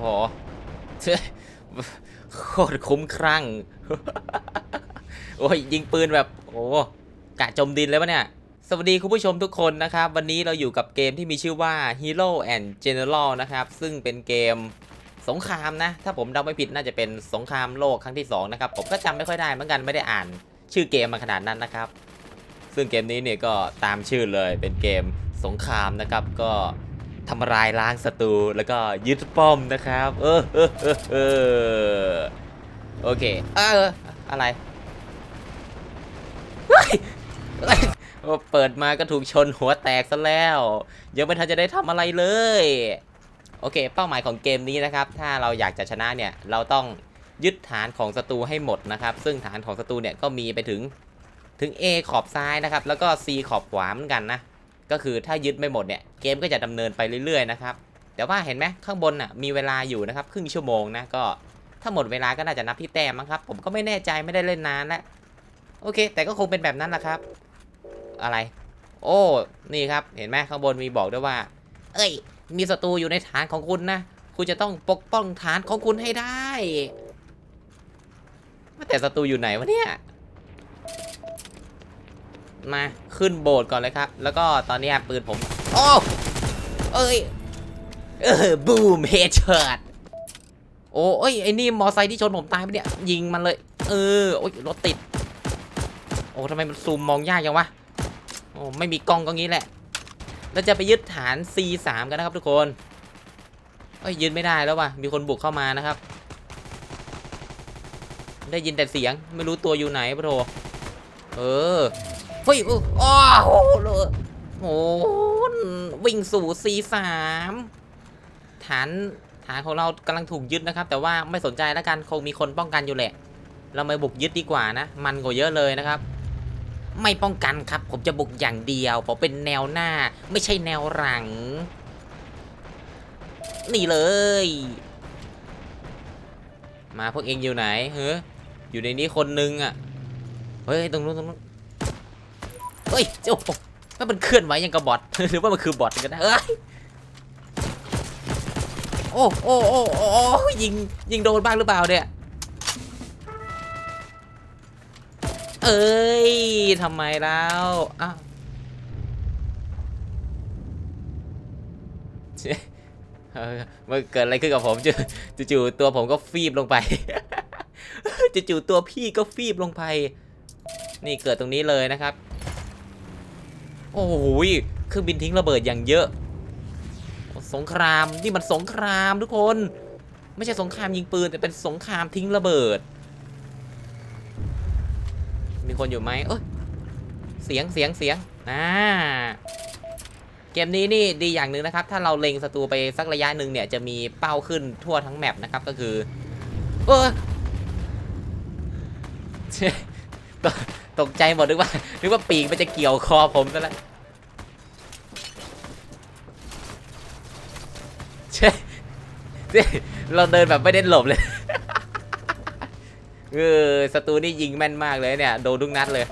โหเจ้ยโคตรคุ้มครั่ง โอ้ยยิงปืนแบบ โอ้กะจมดินเลยปะเนี่ย สวัสดีคุณผู้ชมทุกคนนะครับ วันนี้เราอยู่กับเกมที่มีชื่อว่า Hero and General นะครับ ซึ่งเป็นเกมสงครามนะ ถ้าผมเดาไม่ผิดน่าจะเป็นสงครามโลกครั้งที่ 2 นะครับ ผมก็จำไม่ค่อยได้เหมือนกันไม่ได้อ่าน ชื่อเกมมาขนาดนั้นนะครับ ซึ่งเกมนี้เนี่ยก็ตามชื่อเลยเป็นเกมสงครามนะครับก็ ทำลายล้างศัตรูแล้วก็ยึดป้อมนะครับ เออเออเออเออโอเคเอออะไรเฮ้ยเฮ้ยโอเปิดมาก็ถูกชนหัวแตกซะแล้ว ยังไม่ทันจะได้ทำอะไรเลย โอเค เป้าหมายของเกมนี้นะครับ ถ้าเราอยากจะชนะเนี่ย เราต้องยึดฐานของศัตรูให้หมดนะครับ ซึ่งฐานของศัตรูเนี่ยก็มีไปถึงถึง A ขอบซ้ายนะครับ แล้วก็ C ขอบขวาเหมือนกันนะ ก็คือถ้ายึดไม่หมดเนี่ยเกมก็จะดำเนินไปเรื่อยๆนะครับแต่ว่าเห็นไหมข้างบนน่ะมีเวลาอยู่นะครับครึ่งชั่วโมงนะก็ถ้าหมดเวลาก็น่าจะนับที่แต้มมั้งครับ ผมก็ไม่แน่ใจไม่ได้เล่นนานแล้วโอเค แต่ก็คงเป็นแบบนั้นแหละครับ อะไร โอ้นี่ครับเห็นไหมข้างบนมีบอกด้วยว่า เอ้ย มีศัตรูอยู่ในฐานของคุณนะคุณจะต้องปกป้องฐานของคุณให้ได้แต่ศัตรูอยู่ไหนวะเนี่ย มาขึ้นโบสถ์ก่อนเลยครับ แล้วก็ตอนนี้ปืนผม โอ้เอ้ย เออบูมเฮดช็อตโอ้ยไอ้นี่มอไซค์ที่ชนผมตายไปเนี่ย ยิงมันเลย เออโอ้ยรถติด โอ้ทำไมมันซูมมองยากจังวะโอ้ไม่มีกล้องก็งี้แหละแล้วจะไปยึดฐาน C3 กันนะครับทุกคนเอ้ยยึดไม่ได้แล้วว่ะมีคนบุกเข้ามานะครับ ได้ยินแต่เสียงไม่รู้ตัวอยู่ไหนปะโถเออ ฮ้ยโอ้โอ้โหเลยโอ้โหวิ่งสู่ C3 ฐานฐานของเรากำลังถูกยึดนะครับ แต่ว่าไม่สนใจแล้วกันคงมีคนป้องกันอยู่แหละ เรามาบุกยึดดีกว่านะ มันกว่าเยอะเลยนะครับ ไม่ป้องกันครับ ผมจะบุกอย่างเดียวผมเป็นแนวหน้า ไม่ใช่แนวหลัง นี่เลย มาพวกเองอยู่ไหนเฮ้ยอยู่ในนี้คนนึงอะเฮ้ยตรงนู้นตรงนู้น เฮ้ยโอ้โหว่ามันเคลื่อนไหวยังกับบอทหรือว่ามันคือบอทกันนะเอ้ยโอ้โอ้โอ้โอ้ยิงยิงโดนบ้างหรือเปล่าเนี่ยเอ้ยทำไมแล้วอ้าวเจ๊เออมันเกิดอะไรขึ้นกับผมจูจู่ๆตัวผมก็ฟีบลงไปจู่ๆตัวพี่ก็ฟีบลงไป นี่เกิดตรงนี้เลยนะครับ โอ้โหเครื่องบินทิ้งระเบิดอย่างเยอะ สงครามนี่มันสงครามทุกคน ไม่ใช่สงครามยิงปืนแต่เป็นสงครามทิ้งระเบิด มีคนอยู่ไหมเอ้ยเสียงเสียงเสียงอ่าเกมนี้นี่ดีอย่างหนึ่งนะครับ ถ้าเราเล็งศัตรูไปสักระยะหนึ่งเนี่ยจะมีเป้าขึ้นทั่วทั้งแมปนะครับก็คือ เออเช่ ตกใจหมดนึกว่า นึกว่าปีกมันจะเกี่ยวคอผมซะแล้วเช่เช่เราเดินแบบไม่ได้หลบเลยเออศัตรูนี่ยิงแม่นมากเลยเนี่ยโดนทุกนัดเลย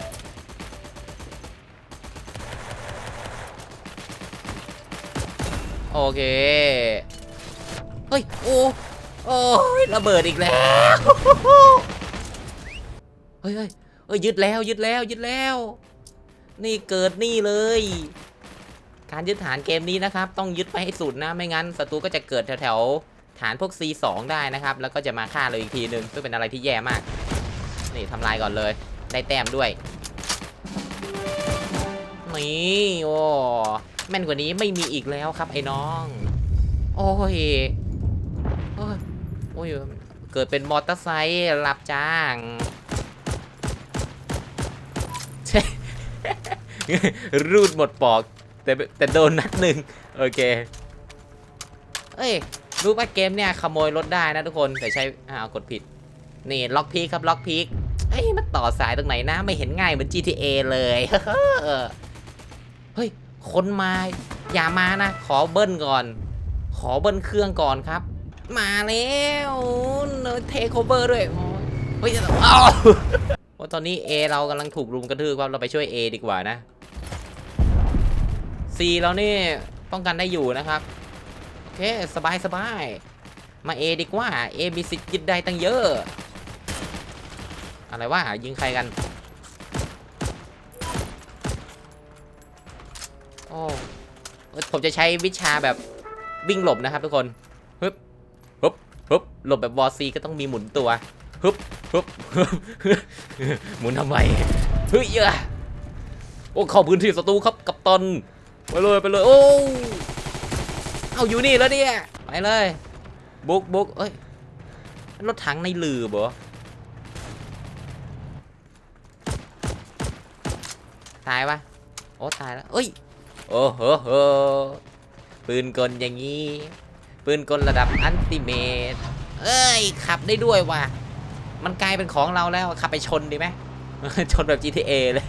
โอเค เฮ้ย โอ้โอ้ยระเบิดอีกแล้ว เฮ้ยเฮ้ย เอ้ยยึดแล้วยึดแล้วยึดแล้ว นี่เกิดนี่เลย การยึดฐานเกมนี้นะครับ ต้องยึดไปให้สุดนะไม่งั้นศัตรูก็จะเกิดแถวๆฐานพวก C2 ได้นะครับ แล้วก็จะมาฆ่าเราอีกทีหนึ่งซึ่งเป็นอะไรที่แย่มาก นี่ทำลายก่อนเลย ได้แต้มด้วยนี่โอ้แม่นกว่านี้ไม่มีอีกแล้วครับไอ้น้อง โอ้ยโอ้ยโอ้ยเกิดเป็นมอเตอร์ไซค์รับจ้าง ใช่ รูดหมดปอก แต่แต่โดนนัดหนึ่งโอเค เอ้ยรู้ป่ะเกมเนี่ยขโมยรถได้นะทุกคนแต่ใช้อ้าวกดผิด นี่ล็อกพีคครับล็อกพีคเอ้ยมันต่อสายตรงไหนนะ ไม่เห็นง่ายเหมือน GTA เลย เฮ้ย คนมา อย่ามานะ ขอเบิ้ลก่อน ขอเบิ้ลเครื่องก่อนครับ มาแล้วเทคโอเวอร์ด้วยโอ้ยเฮ้ยอ้าว่าตอนนี้ A เรากำลังถูกรุมกระทืบครับเราไปช่วย A ดีกว่านะ C เรานี่ป้องกันได้อยู่นะครับ โอเค สบายสบายมาเอดีกว่าเอมีสิทธิ์ยึดได้ตั้งเยอะ อะไรวะยิงใครกัน โอ้ผมจะใช้วิชาแบบวิ่งหลบนะครับทุกคนฮึบฮึบฮึบหลบแบบวอซีก็ต้องมีหมุนตัวฮึบฮึบหมุนทำไมเฮ้ยเยอะโอ้เข้าพื้นที่ศัตรูครับกัปตัน ไปเลยไปเลยโอ้เอาอยู่นี่แล้วเนี่ยไปเลยบุกบุกเอ้ยรถถังในลือบ่ตายปะโอ้ตายแล้วเอ้ยโอ้โหโหปืนกลอย่างนี้ปืนกลระดับอันติเมตเอ้ยขับได้ด้วยว่ะมันกลายเป็นของเราแล้วขับไปชนดีไหมชนแบบ GTA เลย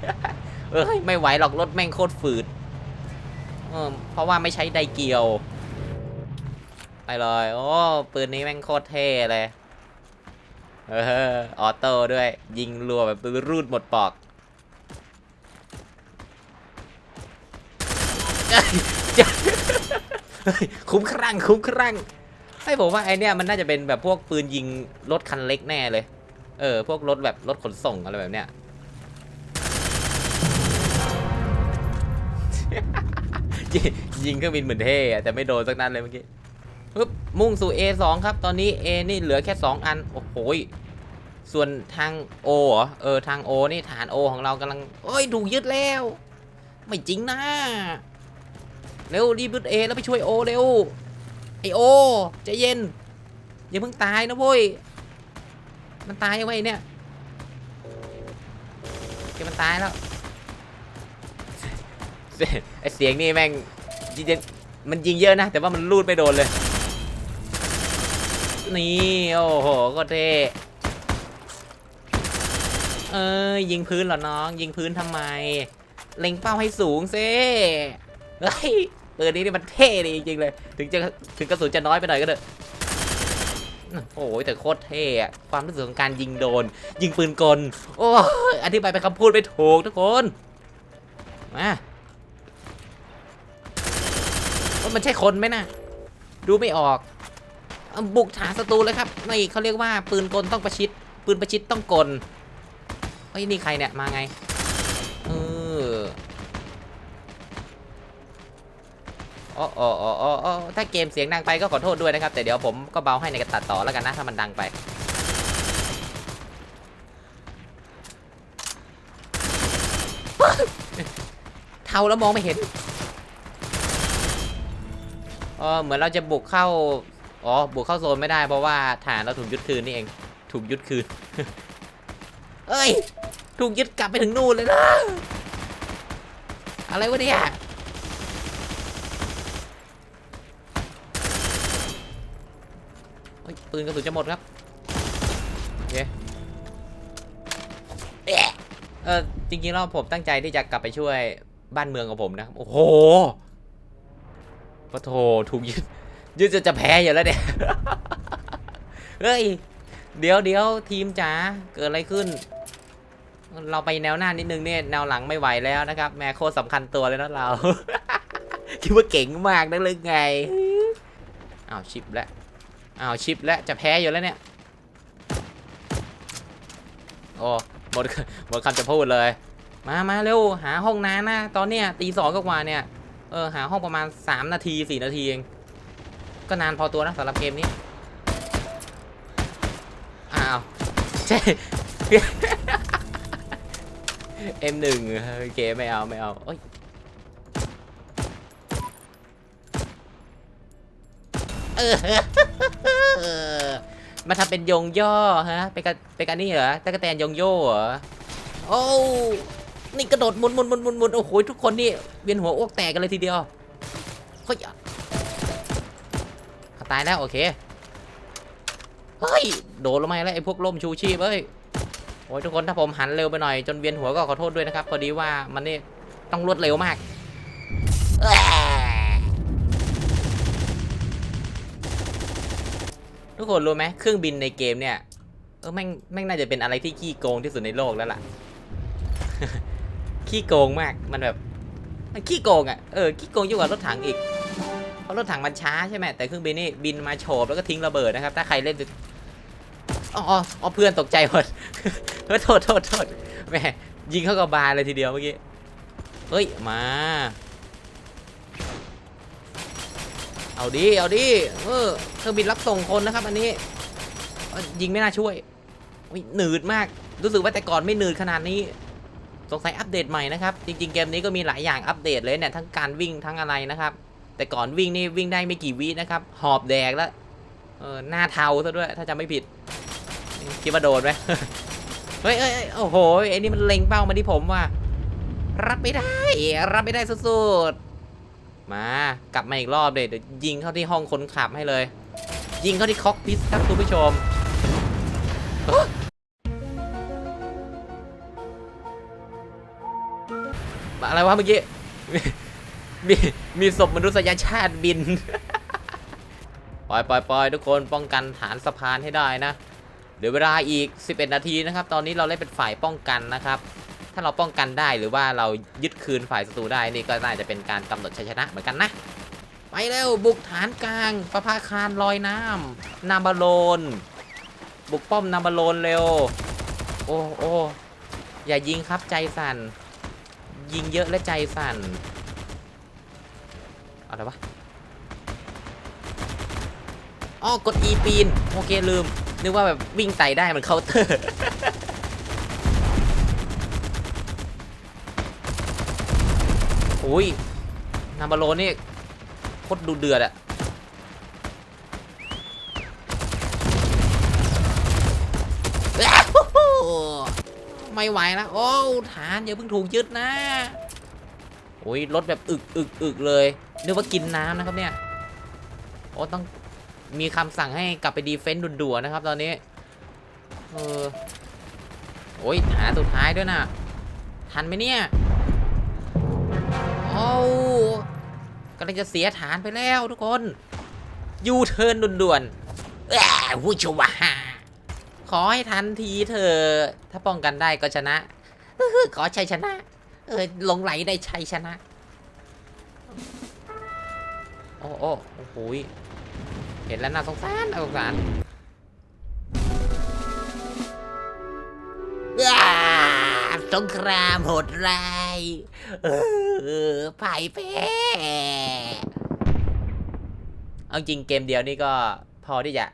เอ้ยไม่ไหวหรอกรถแม่งโคตรฝืด เออเพราะว่าไม่ใช้ไดเกียว ไปเลย โอ้ ปืนนี้แม่งโคตรเท่เลย เออ ออโต้ด้วย ยิงรัวแบบรูดหมดปอก คุ้มครั่ง คุ้มครั่งให้ผมว่าไอเนี้ยมันน่าจะเป็นแบบพวกปืนยิงรถคันเล็กแน่เลย เออ พวกรถแบบรถขนส่งอะไรแบบเนี้ย ยิงเครื่องบินเหมือนเท่แต่ไม่โดนสักนัดเลยเมื่อกี้ปึ๊บมุ่งสู่ A2 ครับ ตอนนี้ A นี่เหลือแค่ 2 อัน โอ้โหส่วนทาง O เหรอ เออ ทาง O นี่ฐาน O ของเรากำลังโอ้ยถูกยึดแล้ว ไม่จริงนะ เร็วรีบบึดเอแล้วไปช่วยโอเร็ว ไอโอใจเย็น อย่าเพิ่งตายนะเว้ย มันตายยังไงเนี่ยแกมันตายแล้ว ไอเสียงนี่แม่งจริงมันยิงเยอะนะ แต่ว่ามันรูดไม่โดนเลย นี่ โอ้โห ก็เท่เอ้ยยิงพื้นเหรอน้อง ยิงพื้นทำไม เล็งเป้าให้สูงซิเฮ้ยปืนนี้นี่มันเท่ดีจริงๆเลย ถึงจะถึงกระสุนจะน้อยไปหน่อยก็เถอะโอ้ยแต่โคตรเท่อะความรู้สึกของการยิงโดน ยิงปืนกล โอ้อธิบายเป็นคำพูดไม่ถูกทุกคน มา ว่ามันใช่คนไหมนะดูไม่ออก บุกฐานศัตรูเลยครับนี่เขาเรียกว่าปืนกลต้องประชิด ปืนประชิดต้องกลเฮ้ยนี่ใครเนี่ยมาไงเออโอ้โอ้โอ้โอ้โอถ้าเกมเสียงดังไปก็ขอโทษด้วยนะครับ แต่เดี๋ยวผมก็เบาให้ในการตัดต่อแล้วกันนะ ถ้ามันดังไป เท่าแล้วมองไม่เห็น เออเหมือนเราจะบุกเข้า อ๋อ บุกเข้าโซนไม่ได้เพราะว่าฐานเราถูกยึดคืนนี่เอง ถูกยึดคืน เอ้ย ถูกยึดกลับไปถึงนู่นเลยนะ อะไรวะเนี่ย ปืนกระสุนจะหมดครับ โอเคเออจริงๆแล้วผมตั้งใจที่จะกลับไปช่วยบ้านเมืองของผมนะ โอ้โห ปะโถถูกยึดยึดจะจะแพ้อยู่แล้วเนี่ยเฮ้ยเดี๋ยวเดี๋ยวทีมจ๋าเกิดอะไรขึ้น เราไปแนวหน้านิดนึงเนี่ยแนวหลังไม่ไหวแล้วนะครับแม่โคตรสำคัญตัวเลยนะเรา คิดว่าเก่งมากนักเลยไงอ้าวชิปแล้วอ้าวชิปแล้วจะแพ้อยู่แล้วเนี่ยโอ้หมดหมดคำจะพูดเลย มามาเร็วหาห้องน้ำนะ ตอนเนี้ยตีสองก็กว่าเนี่ย เออหาห้องประมาณ 3 นาที 4 นาทีเอง ก็นานพอตัวนะสำหรับเกมนี้ อ้าว ใช่ M1 โอเคไม่เอา ไม่เอาเอ้ยเออมาทำเป็นยงย่อฮะ เป็นกันเป็นกันนี่เหรอตะกะแตนยงโย่เหรอ โอ้ นี่กระโดดหมุนหมุนหมุนหมุนหมุนโอ้โหทุกคนนี่เวียนหัวอ้วกแตกกันเลยทีเดียวเฮ้ยตายแล้วโอเคเฮ้ยโดนลงมาแล้วไอ้พวกล่มชูชีพเอ้ยโอ้ยทุกคนถ้าผมหันเร็วไปหน่อยจนเวียนหัวก็ขอโทษด้วยนะครับพอดีว่ามันนี่ต้องรวดเร็วมากทุกคนรู้ไหมเครื่องบินในเกมเนี่ยเออแม่งแม่งน่าจะเป็นอะไรที่ขี้โกงที่สุดในโลกแล้วล่ะ ขี้โกงมาก มันแบบ มันขี้โกงอะ เออ ขี้โกงยิ่งกว่ารถถังอีก เพราะรถถังมันช้าใช่ไหม แต่เครื่องบินนี่บินมาโฉบแล้วก็ทิ้งระเบิดนะครับ ถ้าใครเล่นอ๋ออ๋อเพื่อนตกใจหมดเฮ้ยโทษโทษโทษแหมยิงเข้ากับบาร์เลยทีเดียวเมื่อกี้ เฮ้ย มา เอาดิ เอาดิ เออเครื่องบินรับส่งคนนะครับ อันนี้ ยิงไม่น่าช่วยอุ๊ยหนืดมาก รู้สึกว่าแต่ก่อนไม่หนืดขนาดนี้ สงสัยอัปเดตใหม่นะครับ จริง ๆ เกมนี้ก็มีหลายอย่างอัปเดตเลยเนี่ยทั้งการวิ่งทั้งอะไรนะครับ แต่ก่อนวิ่งนี่วิ่งได้ไม่กี่วินะครับ หอบแดกแล้วเออหน้าเทาซะด้วย ถ้าจำไม่ผิด คิดว่าโดนไหมเฮ้ยเอ้ยโอ้โหไอ้นี่มันเล็งเป้ามาที่ผมว่ะรับไม่ได้ รับไม่ได้สุดๆมากลับมาอีกรอบเลยเดี๋ยวยิงเข้าที่ห้องคนขับให้เลย ยิงเข้าที่คอกพิสครับคุณผู้ชม อะไรวะเมื่อกี้ มีมีศพมนุษยชาติบิน ปล่อยปล่อยปล่อยทุกคนป้องกันฐานสะพานให้ได้นะเดี๋ยวเวลาอีก 11 นาทีนะครับ ตอนนี้เราเล่นเป็นฝ่ายป้องกันนะครับ ถ้าเราป้องกันได้หรือว่าเรายึดคืนฝ่ายศัตรูได้นี่ก็น่าจะเป็นการกำหนดชัยชนะเหมือนกันนะ ไปเร็วบุกฐานกลาง ประภาคารลอยน้ำนาบาโลน บุกป้อมนาบาโลนเร็ว โอ้โอ้อย่ายิงครับใจสั่น ยิงเยอะและใจสั่นอะไรวะอ๋อกด E ปีน โอเคลืม นึกว่าแบบวิ่งไต่ได้มันเคาน์เตอร์อุ้ยนามาโลนี่โคตรดูเดือดอะอ้าวฮู้ฮู้ ไม่ไหวแล้ว โอ้ฐานอย่าเพิ่งถูกยึดนะโอ้ยรถแบบอึกอึกอึกเลยนึกว่ากินน้ำนะครับเนี่ยโอ้ต้องมีคำสั่งให้กลับไปดีเฟนต์ด่วนๆนะครับ ตอนนี้เออโอ้ยหาสุดท้ายด้วยนะทันไหมเนี่ยโอ้กำลังจะเสียฐานไปแล้วทุกคน ยูเทิร์นด่วนๆแอ้วูชวา ขอให้ทันทีเถอถ้าป้องกันได้ก็ชนะออขอชัยชนะ เออลงไหลได้ชัยชนะ โอ้โอ้โอ้โหยเห็นแล้วน่าสงสารน่าสงสารสงครามโหดร้ายพ่ายแพ้เอาจริงเกมเดียวนี่ก็พอที่จะ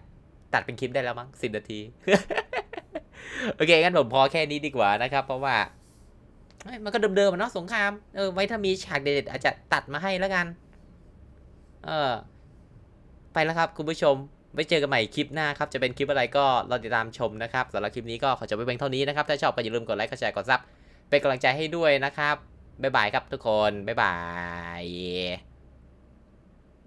ตัดเป็นคลิปได้แล้วมั้งสิบนาที โอเคงั้นผมพอแค่นี้ดีกว่านะครับ เพราะว่ามันก็เดิมๆอะเนาะสงครามเออไว้ถ้ามีฉากเด็ดๆอาจจะตัดมาให้แล้วกัน เออ ไปแล้วครับ คุณผู้ชมไว้เจอกันใหม่คลิปหน้าครับ จะเป็นคลิปอะไรก็รอติดตามชมนะครับสำหรับคลิปนี้ก็ขอจบไว้เพียงเท่านี้นะครับ ถ้าชอบก็อย่าลืมกดไลค์กดแชร์กดซับเป็นกำลังใจให้ด้วยนะครับบ๊ายบายครับทุกคนบ๊ายบาย